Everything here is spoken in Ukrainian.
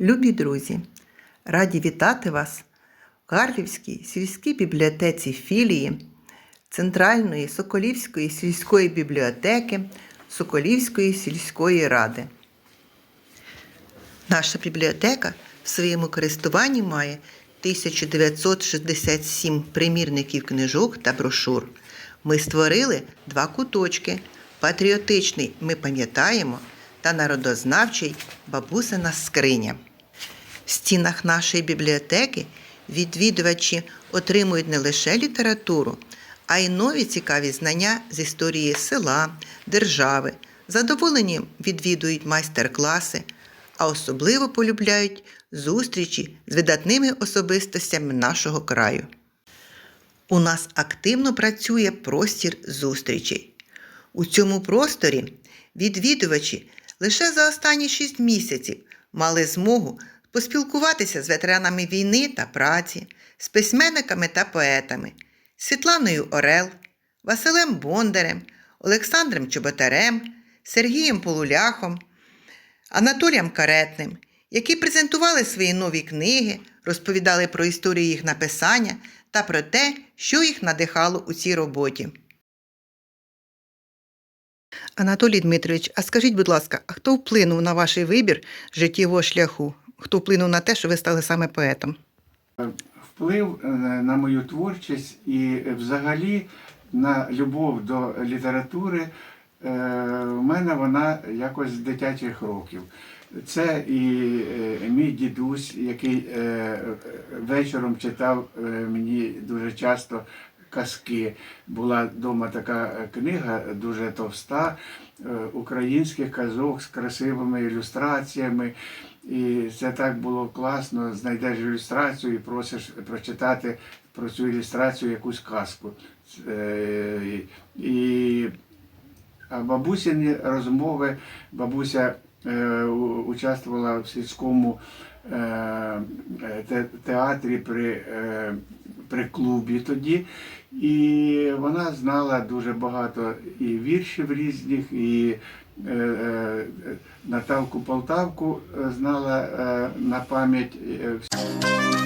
Любі друзі, раді вітати вас в Карлівській сільській бібліотеці філії Центральної Соколівської сільської бібліотеки Соколівської сільської ради. Наша бібліотека в своєму користуванні має 1967 примірників книжок та брошур. Ми створили два куточки: патріотичний Ми пам'ятаємо та народознавчий Бабусина скриня. В стінах нашої бібліотеки відвідувачі отримують не лише літературу, а й нові цікаві знання з історії села, держави. З Задоволенням відвідують майстер-класи, а особливо полюбляють зустрічі з видатними особистостями нашого краю. У нас активно працює простір зустрічей. У цьому просторі відвідувачі лише за останні 6 місяців мали змогу поспілкуватися з ветеранами війни та праці, з письменниками та поетами, Світланою Орел, Василем Бондарем, Олександром Чоботарем, Сергієм Полуляхом, Анатолієм Каретним, які презентували свої нові книги, розповідали про історію їх написання та про те, що їх надихало у цій роботі. Анатолій Дмитрович, а скажіть, будь ласка, а хто вплинув на ваш вибір життєвого шляху? Хто вплинув на те, що ви стали саме поетом? Вплив е, на мою творчість і взагалі на любов до літератури е, в мене вона якось з дитячих років. Це і е, мій дідусь, який вечором читав мені дуже часто казки. Була вдома така книга, дуже товста, е, українських казок з красивими ілюстраціями. І це так було класно. Знайдеш ілюстрацію і просиш прочитати про цю ілюстрацію якусь казку. Е, І а бабусіні розмови, бабуся е, участвувала в сільському е, те- театрі при, е, при клубі тоді. І вона знала дуже багато і віршів різних, і е, е, Наталку Полтавку е, знала е, на пам'ять. е,